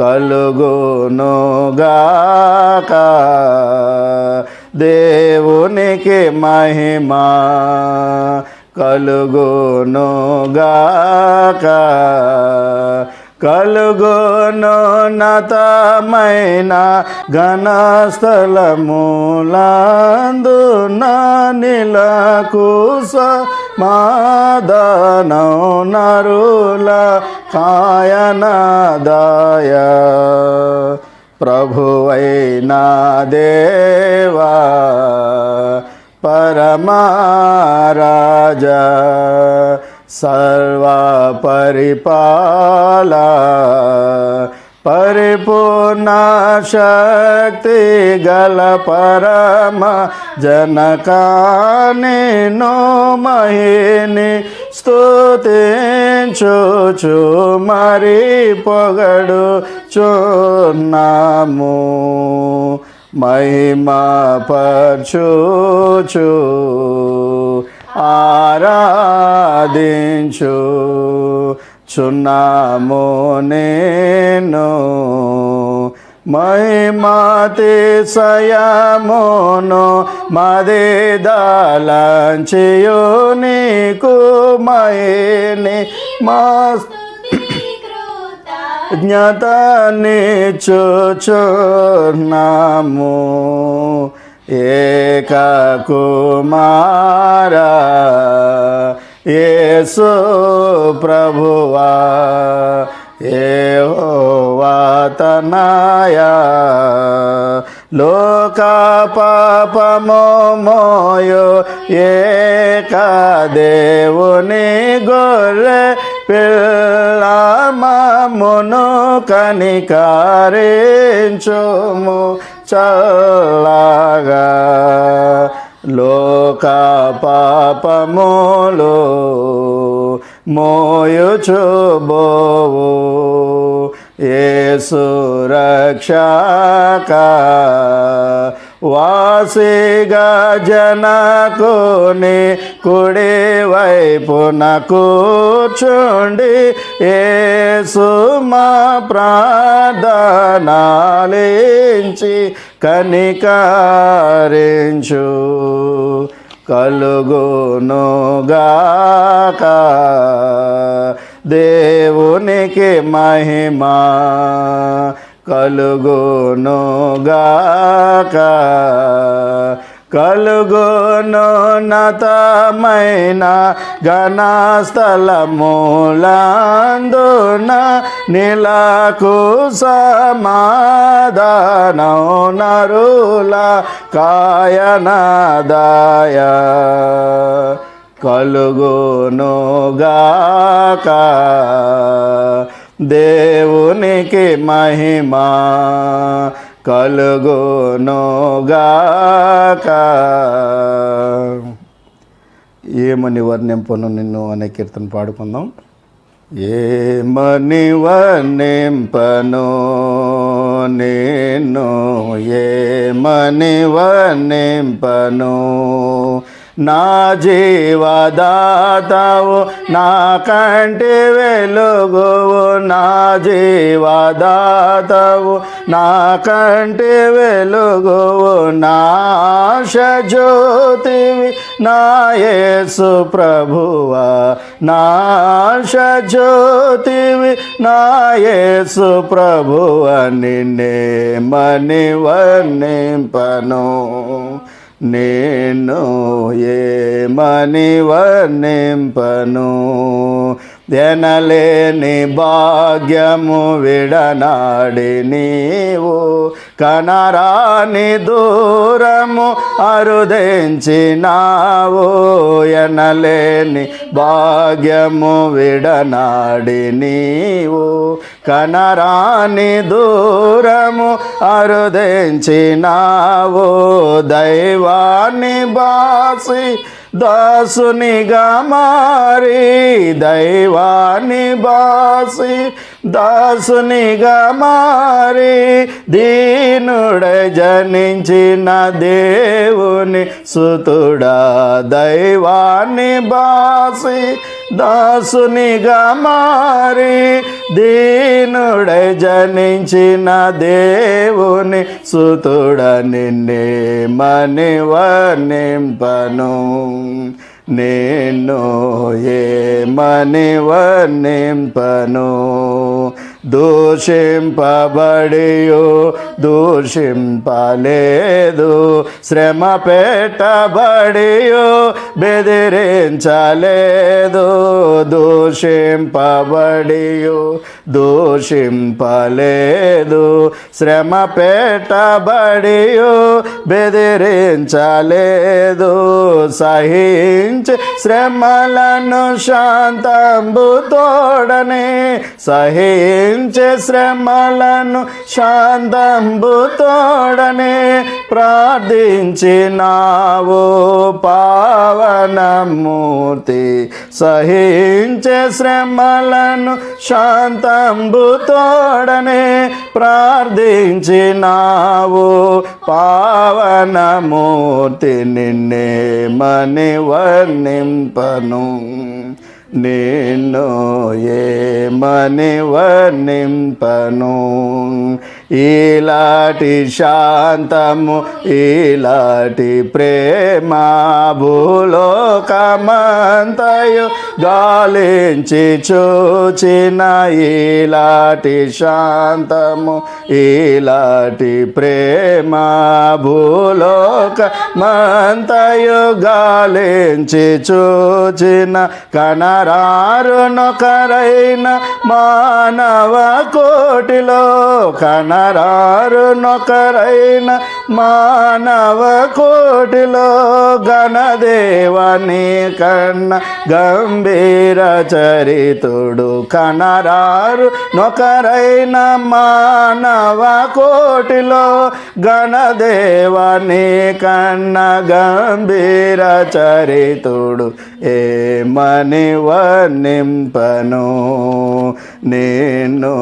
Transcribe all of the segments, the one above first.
కలుగునుగాక. దేవునికి మహిమా కలుగునుగాక. కలుగును నతమైన ఘనస్థలములందు నిలకు సమాధానం నరుల కాయనదాయ ప్రభువైనా దేవా పరమారాజా సర్వ పరిపాలా పరిపూర్ణ శక్తి గల పరమ జనకాని నో మహిని స్తుతించుచు మరి పొగడు చున్నాము మహిమా పరచుచు ఆరాధించు. చున్నాము నేను. మహిమతి సయమును మది దళంచియు నీకు మహిని మాస్ జ్ఞాతాన్ని చూచున్నాము ఏక కుమారా యేసు ప్రభువా ఏవతనాయా లోక పాపమో మోయో ఏక దేవుని గొర్రె పిల్లమమును కనికారించుము చల్లగా. లోక పాపములు మోయుచుబోవు. ఏ రక్షక వాసేగా జనకుని కుడి వైపున కూర్చుండి ఏ సుమా ప్రార్థనాలించి కనికారించు. కలుగునుగాక. దేవునికి మహిమా. కలుగునుగాక. కలుగును నతమైన ఘనస్థలమూలందున నిలకు సమాధానం నరుల కాయనదాయ. కలుగునుగాక. దేవునికి మహిమా కలుగునుగాక. ఏమని వర్ణింపను నిన్ను అనే కీర్తన పాడుకుందాం. ఏమని వర్ణింపను నిన్ను ఏమని వర్ణింపను నా జీవదాతవు నా కంటి వెలుగువు నా జీవదాతవు నా కంటి వెలుగువు నాశ జ్యోతివి నా యేసు ప్రభువా నాశ జ్యోతివి నా ప్రభువ నిన్నే మని వర్ణింపను నేను ఏమని వర్ణింపను దెనలేని భాగ్యము విడనాడి నీవు కనరాని దూరము అరుదించినావు. ఎనలేని భాగ్యము విడనాడి నీవు కనరాని దూరము అరుదించినావు. దైవాన్ని బాసి దాసునిగా మారి దైవాన్ని బాసి దాసునిగా మారి దీనుడ జనించిన దేవుని సుతుడా దైవాన్ని బాసి దాసునిగా మారి దీనుడ జనించిన దేవుని సుతుడ నిన్నే మని వర్ణింపను నేను ఏమని వర్ణింపను దూషింపబడియు. దూషింపలేదు. శ్రమ పెట్టబడియు బెదిరించలేదు. దూషింపబడియు దూషింపలేదు. శ్రమ పెట్టబడియు బెదిరించలేదు. సహించి శ్రమలను శాంతంబు తోడని. సహించే శ్రమలను శాంతం శాంతంబు తోడనే ప్రార్థించినావు పావనమూర్తి. సహించే శ్రమలను శాంతంబు తోడనే ప్రార్థించినావు పావనమూర్తి. నిన్నే మని వర్ణింపను. నిన్ను ఏ మని వర్ణింపను. ఇలాంటి శాంతము ఇలాంటి ప్రేమ భూలోకమంతయు గాలించి చూచిన ఇలాంటి శాంతము ఇలాంటి ప్రేమ భూలోకమంతయు గాలించి చూచిన కనరారునొకరైన మానవ కోటిలో కన కనరారునొకరైన మానవ కోటిలో గణదేవని కన్న గంభీర చరితుడు కనరారు నొకరైన మానవ కోటిలో గణదేవని కన్న గంభీర చరితుడు ఏమని వర్ణింపను నేను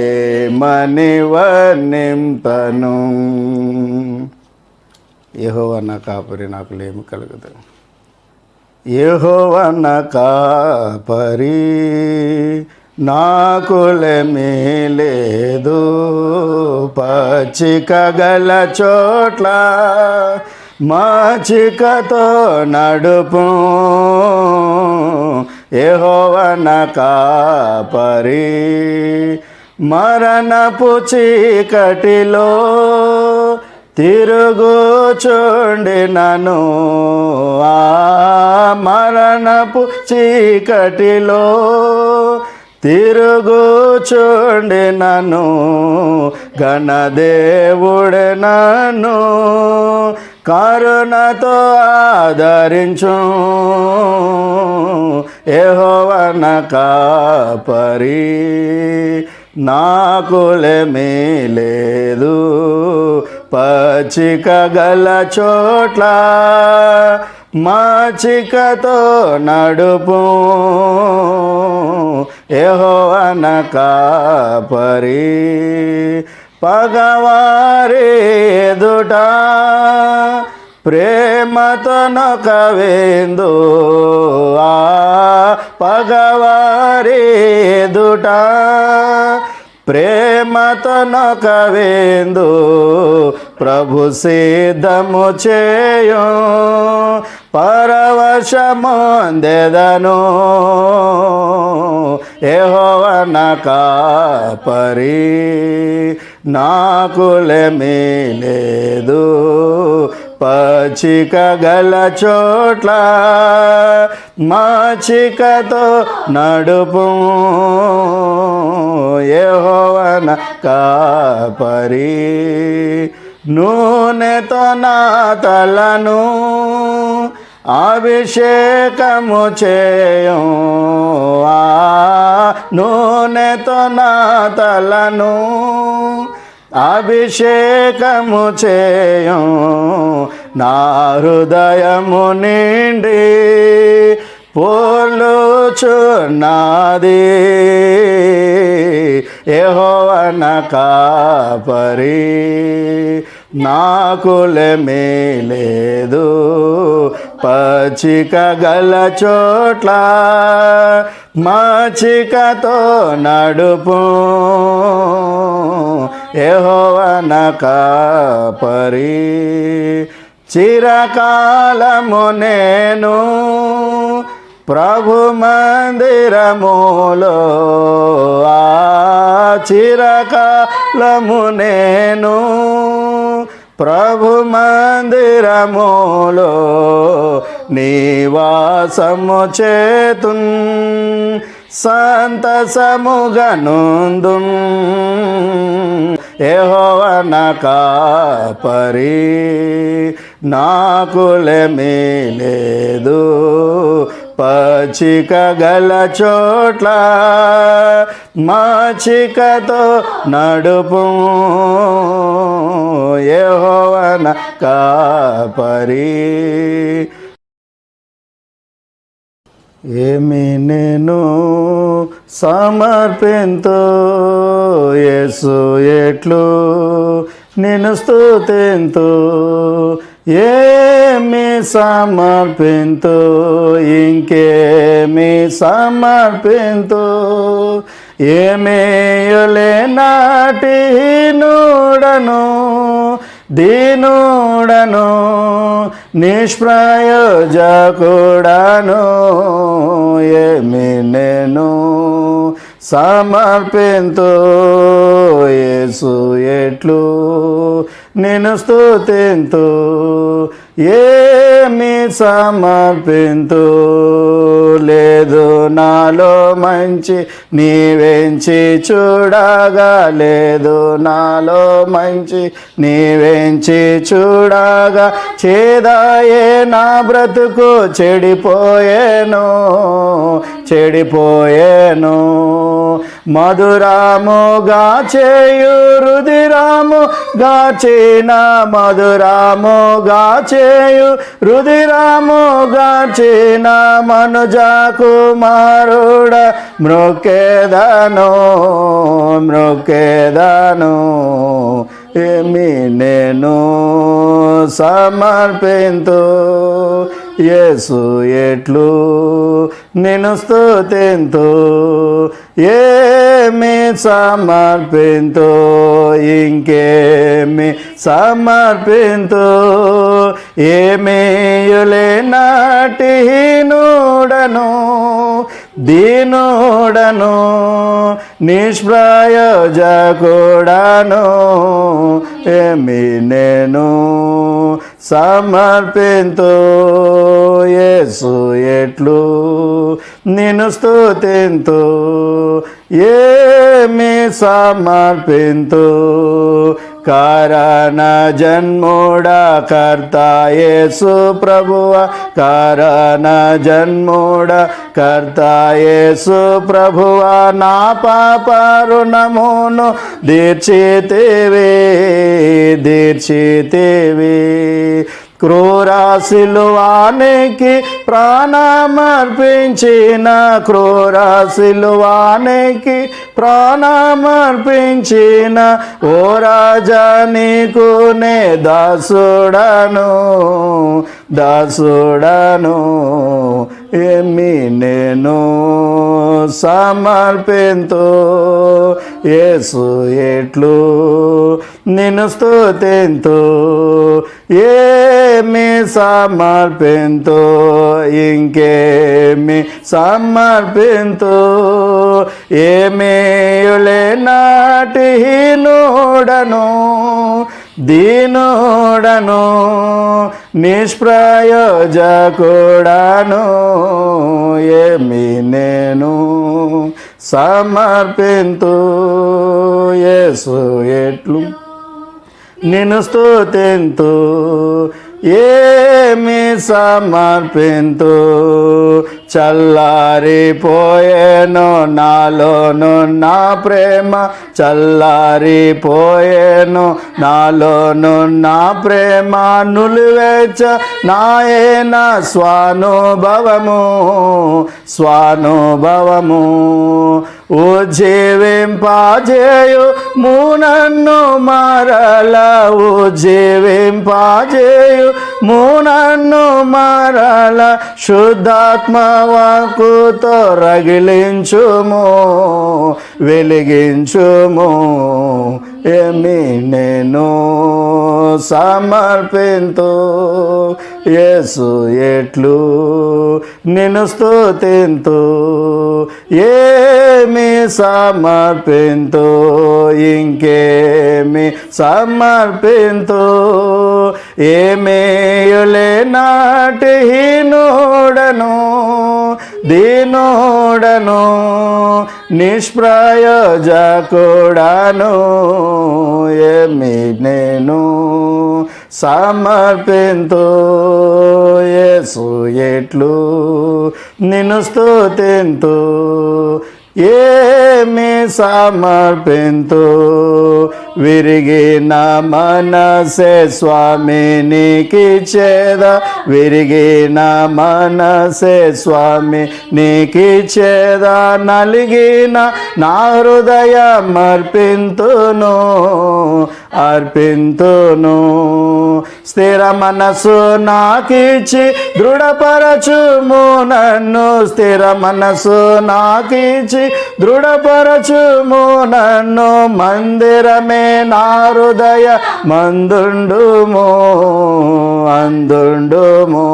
ఏమని వర్ణింపను యెహోవా కాపరి నాకు లేమి కలగదు. యెహోవన కాపరి నాకులమే లేదు. పచ్చిక గల చోట్ల మాచికతో నడుపు. యెహోవన కాపరి మరణపు చీకటిలో తిరుగుచుండి నను ఆ మరణపు చీకటిలో తిరుగుచుండి నను గణదేవుడు నన్ను కరుణతో ఆదరించు. ఏహోవన కాపరి నాకులమే లేదు పచ్చిక గల చోట్ల మాచికతో నడుపు. ఏహో కాపరి పగవారి ఎదుట ప్రేమతో నొకవేందు. ఆ పగవారేదుట ఎదుట ప్రేమతో ప్రభు సిద్ధము చేయు. పరవశమొందెదను ఏహోవన కాపరి నాకులమే లేదు. పచ్చిక గల చోట్ల మాచికతో నడుపు యెహోవన కాపరి. నూనెతో నా తలను అభిషేకము చేయు. నూనెతో నా తలను అభిషేకము చేయు నా హృదయము నిండి పోలుచున్నది యెహోవన కాపరి నాకులమే లేదు పచ్చిక గల చోట్ల మచ్చికతో నడుపు. ఏహోవన కాపరి చిరకాలము నేను ప్రభు మందిరములో ఆ చిరకాలము నేను ప్రభు మందిరములో నివాసము చేతున్ సంతసముగనుందు యెహోవన కాపరి నాకులమే లేదు. పచ్చిక గల చోట్ల మాచికతో నడుపు యెహోవన కాపరి. ఏమి నేను సమర్పింతో యేసు ఎట్లు నేను స్తుతింతు? ఏమి సమర్పింతు? ఇంకేమి సమర్పింతు? ఏమేయులే నాటి నూడను దీనుడను నిష్ప్రయోజకుడను ఏమి నేను సమర్పింతు? యేసు ఎట్లు నేను స్తుతింతు ఏమి సమర్పింతో. లేదు నాలో మంచి నీవెంచి చూడగా లేదు నాలో మంచి నీవెంచి చూడగా చేదాయే నా బ్రతుకు చెడిపోయేను. చెడిపోయేను. మధురాముగా చేయు రుదిరాము గాచిన మధురాముగా చేయు రుదిరాము గాచిన మనుజ కుమారుడ మృకేదను మృకేదను ఏమి నేను సమర్పింతు. యేసు ఎట్లు నేను స్తుతింతు ఏమి సమర్పింతు ఇంకేమి సమర్పింతు? ఏమేయులే నాటి నూడను దీనుడను నిష్ప్రయోజకుడను ఏమి నేను సమర్పింతు యేసు ఎట్లు. నిన్ను స్తుతింతు ఏమి సమర్పింతు? కారణ జన్ముడా కర్త యేసు ప్రభువ. కారణ జన్ముడ కర్త యేసు ప్రభువ. నా పాప రుణమును దీర్చితివి దీర్చితివి క్రూరాశిలువానికి ప్రాణమర్పించిన క్రూరాశిలువానికి ప్రాణమర్పించిన ఓ రాజా నీకు నే దాసుడను దాసుడను ఏమి నేను సమర్పింతో? ఏసు ఎట్లు నిన్ను స్తుతింతు? ఏమి సమర్పింతో ఇంకేమి సమర్పింతో? ఏమేయులే నాటి నూడను దీనుడను నిష్ప్రయోజకుడను ఏమి నేను సమర్పింతు? యేసు ఎట్లు నేను స్తోతెంతో ఏమి సమర్పెంతో చల్లారిపోయేను నాలోను నా ప్రేమ. చల్లారిపోయేను నాలోను నా ప్రేమ. నులివేచ నాయన స్వానుభవము స్వానుభవము. ఉజ్జీవింపజేయు మూనన్ను మరల ఉజ్జీవింపజేయు మూనన్ను మారాల శుద్ధాత్మ వాకుతో రగిలించుము వెలిగించుము. ఏమి నేను సమర్పింతు యేసు ఎట్లు నిన్ను స్తుతింతు. ఏమి సమర్పింతు ఇంకేమి సమర్పింతు. ఏమేయులే నాటి హీనుడను దీనుడను నిష్ప్రయోజకుడను. ఏమి నేను సమర్పింతో యేసు ఎట్లు నిన్ను స్తుతింతు. ఏమి సమర్పింతో విరిగిన మనసే స్వామినికి చేద. విరిగిన మనసే స్వామి నీకి చేద. నలిగిన నా హృదయం అర్పింతును అర్పింతును. స్థిర మనసు నాకిచ్చి దృఢపరచుము నన్ను. స్థిర మనసు నాకిచ్చి దృఢపరచుము నన్ను. మందిరమే నా హృదయ మందుండుము అందుండుము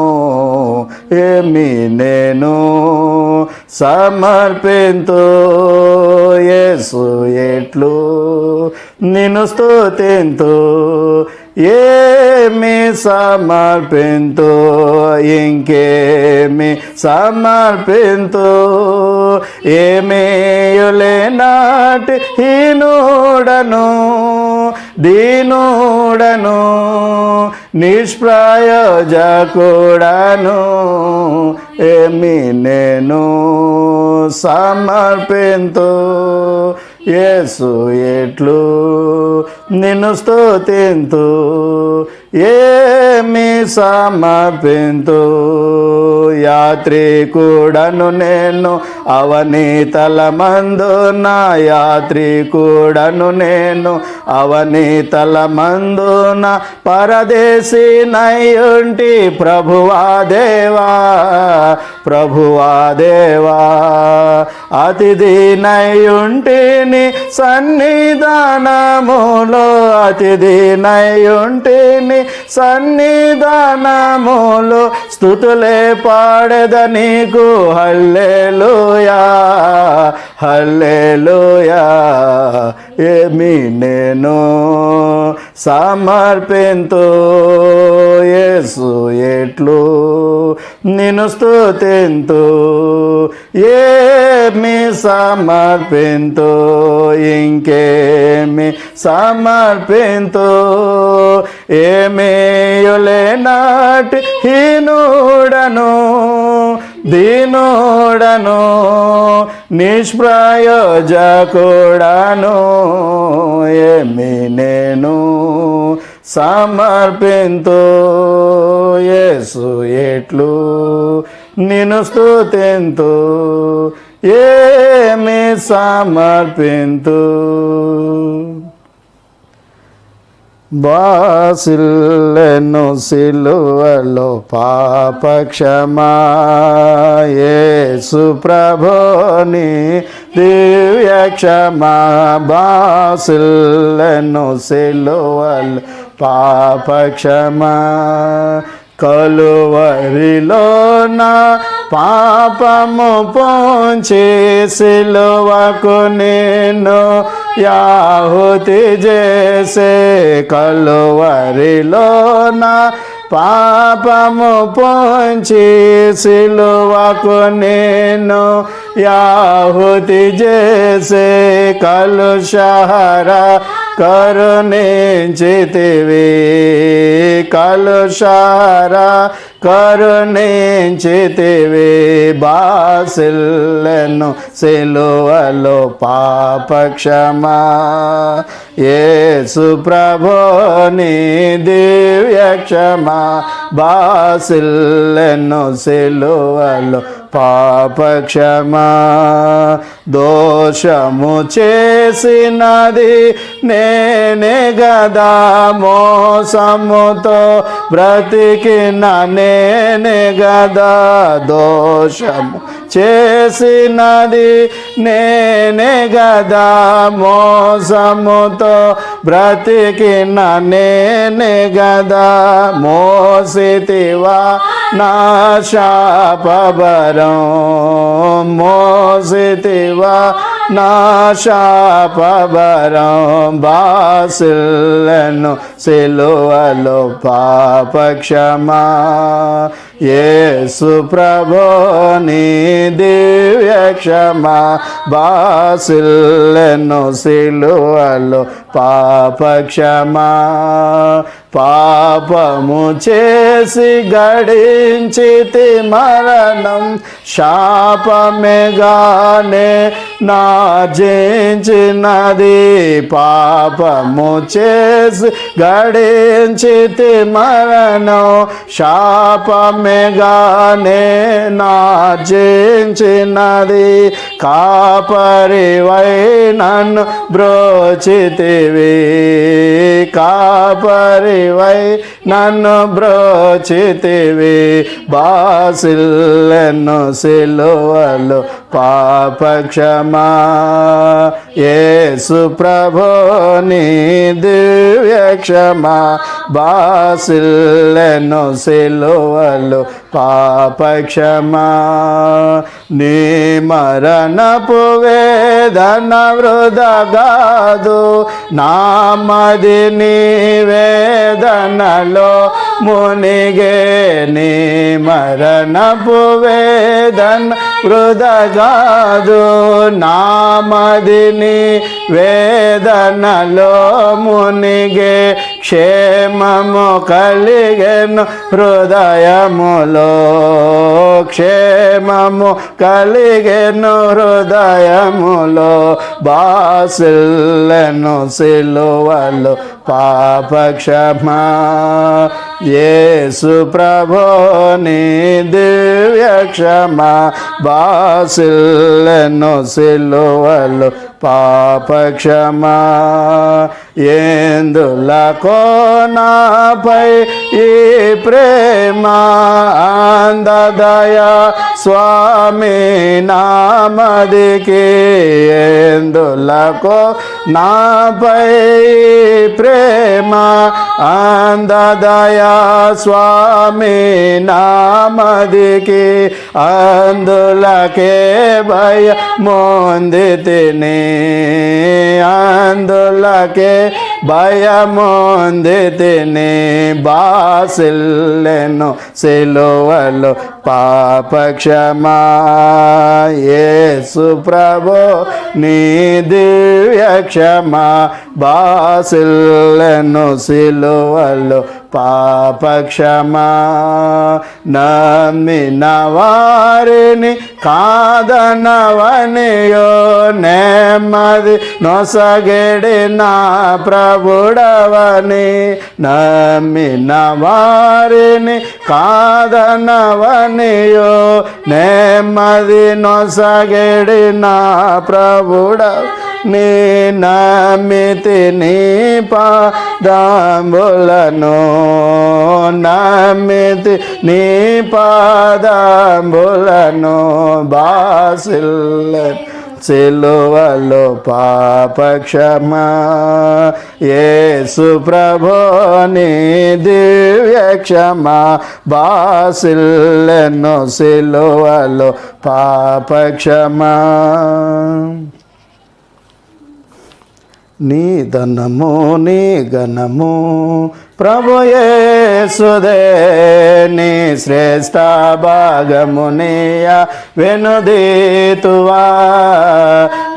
ఏమి నేను సమర్పింతు. యేసు ఎట్లు నిన్ను స్తుతింతు. ఏమి సమర్పింతో ఇంకేమి సమర్పింతో? ఏమేయులేనాటి హీనుడను దీనుడను నిష్ప్రయోజకుడను ఏమి నేను సమర్పింతో? యేసు ఎట్లు నిన్ను స్తోతింతు ఏమి సమర్పింతు. యాత్రికుడను నేను అవనీతల మందున యాత్రికుడను నేను అవనీతల మందున పరదేశి నయ్యుంటి ప్రభువా దేవా ప్రభువా దేవా. అతిథినయుంటిని సన్నిధానములో అతిథినయుంటిని సన్నిధానములో స్థుతులే పాడద నీకు. హల్లెలూయా హల్లెలూయా. ఏమి నేను సమర్పింతో? యేసు ఎట్లు? నిన్ను స్థుతింతు ఏమి సమర్పింతు ఇంకేమి సమర్పింతు? ఏమేయులే నాటి హీనుడను దీనుడను నిష్ప్రయోజకుడను? ఏమి నేను సమర్పింతు యేసు ఎట్లు నిన్ను స్తుతింతు ఏమి సమర్పింతు. బాసిల్లెను సిలువలో పాపక్షమా యేసు ప్రభుని దివ్య క్షమా బాసిల్లెను సిలువలో పాపక్షమా కలువరిలో నా పాపము పోంచి సిలువకు నేను యాహుతి చేసే కలువరిలో నా పాపము పోంచి సిలువకు నేను యాహుతి చేసే కలుషహరా కరుణించితివి కలుషార కరుణించితివి బాసిల్లను సిలువలో పాపక్షమా యేసు ప్రభుని దివ్య క్షమా బాసిల్లెను సిలువలో పాపక్షమా దోషము చేసినది నేనే గదా మోసముతో బ్రతికిన నేనే గదా దోషము చేసినది నేనే గదా మోసముతో బ్రతికిన నేనే గదా మోసితివా నా శాపబరం మోసితివా. నా శాపబరం బాసిల్లను సిలువలో పాపక్షమా. యేసు ప్రభో నీ దివ్య క్షమా బాసిల్లను సిలువలో పాపక్షమా. పాపము చేసి గడించితి మరణం శాపమెగానే నా జయించినది. పాపము చేసి గడించితి మరణం శాపమెగానే నా జయించినది. కాపరివై నన్ను బ్రోచితివి. కాపరివై నన్ను బ్రోచితివి. బాసిల్లెను సిలువలు పాపక్షమా. యేసు ప్రభో నీ దివ్య క్షమా బాసిల్లెను సిలువలు పాపక్షమా. నీ మరణపు వేదన వృధగాదు నామది నీ వేదనలో మునిగే నీ మరణపు వేదన వృధగాదు నామది నీ వేదనలో మునిగే క్షేమము కలిగెను హృదయములో క్షేమము కలిగెను హృదయములో బాసిల్లను సిలువలు పాపక్షమా. యేసు ప్రభో నీ దివ్య క్షమా బాసిల్లెను సిలువలు పాపక్షమా ఎందులకో నాపై ఈ ప్రేమ అందదయా? స్వామి నామదికి ఎందులకు నాపై ప్రేమ అందదయా? స్వామి నామదికి అందులకే భయ మొందితిని అందులకే భయమొందితిని బాసిల్లెను సిలువలు పాపక్షమా యేసు ప్రభో నీ దివ్య క్షమా బాసిల్లెను సిలువలు పాపక్షమా నమ్మిన వారిని కాదనవనియో నెమ్మది నొసగడి నా ప్రభుడవని నమ్మిన వారిని కాదనవనియో నెమ్మది నొసగడి నా ప్రభుడవ నీ నమ్మితి నీ పాదాంబులను. నమ్మితి నీ పాదాంబులను. బాసిల్ల సిలువలో పాపక్షమ. యేసు ప్రభో దివ్యక్షమ దివ్య బాసిల్లెను సిలువలో పాపక్షమా. నీ ధనము నీ గణము ప్రభుయేసుదే నీ శ్రేష్ట భాగమునియ. వెనుదీతువా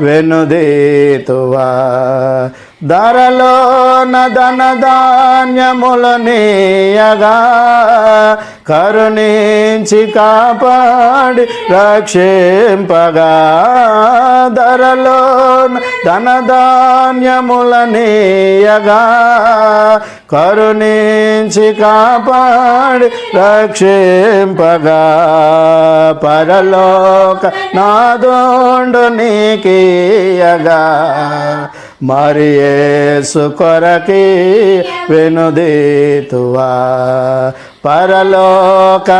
వెనుదీతువా. ధరలో నదన ధాన్యములనీయగా కరుణించి కాపాడి రక్షింపగా. ధరలో ధనధాన్యముల నీయగా కరుణించి కాపాడి రక్షింపగా. పరలోక నాదోండు నీకీయగా. మరి యేసు కొరకి వెనుదీతువా. పరలోక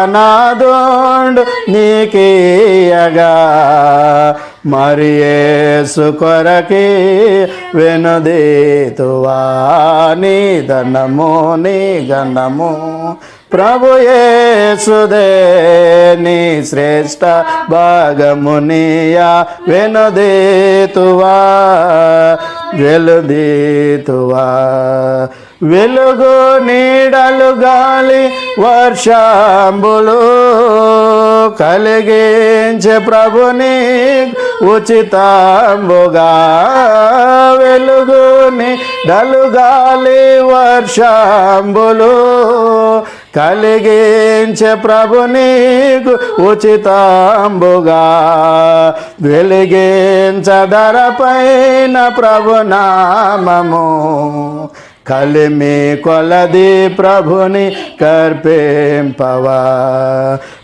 నీకీయగా. మరి యేసు కొరకి వెనుదీతువా. నీ ధనము నీ గణము ప్రభు యేసుదే నీ శ్రేష్ట భాగమునియా వెనుదీతువా వెలుదీతువా. వెలుగు నీడలు గాలి వర్షాంబులు కలిగించే ప్రభుని ఉచితాంబుగా. వెలుగుని డలుగాలి గాలి కలిగించే ప్రభు నీకు ఉచితంబుగా. వెలిగించదరపైన ప్రభు నామము. కలిమి కొలది ప్రభుని కర్పింపవా.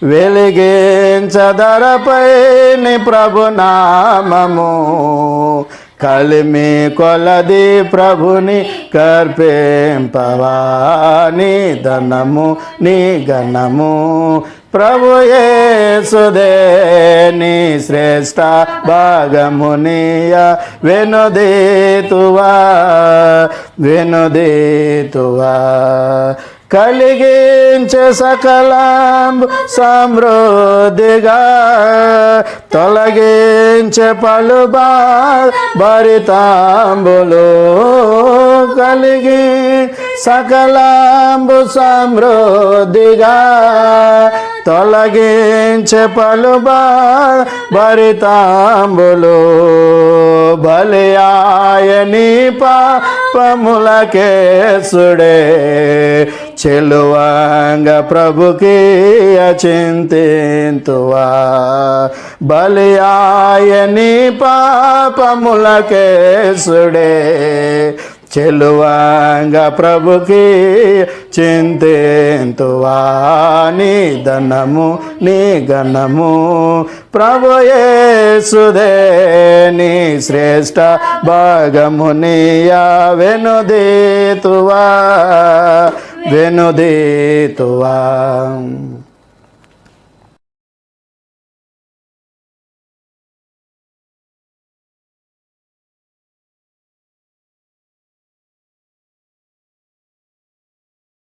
వెలిగించదరపైని ప్రభు నామము. కలిమి కొలది ప్రభుని కర్పింపవా నీ ధనము నీ గణము ప్రభు యేసుదే నీ శ్రేష్ట భాగమునియ వెనుదీతువా వెనుదీతువా. కలిగించే సకలం సమృద్ధిగా తొలగించే పలు భరితాంబులు కలిగి సకలాంబు సమృద్ధిగా తొలగించే పలు భరితాంబులు బలియాయని పాపములకేసుడే చెలువాంగ ప్రభుకి అచింతింతువా? బలియాయని పాపములకేసుడే చెలువాంగ ప్రభుకి చింతింతువా నీ ధనము నీ గణము ప్రభు యేసుదే. నీ శ్రేష్ట భాగమునియా వెనుదేతువా వెనుదీతువా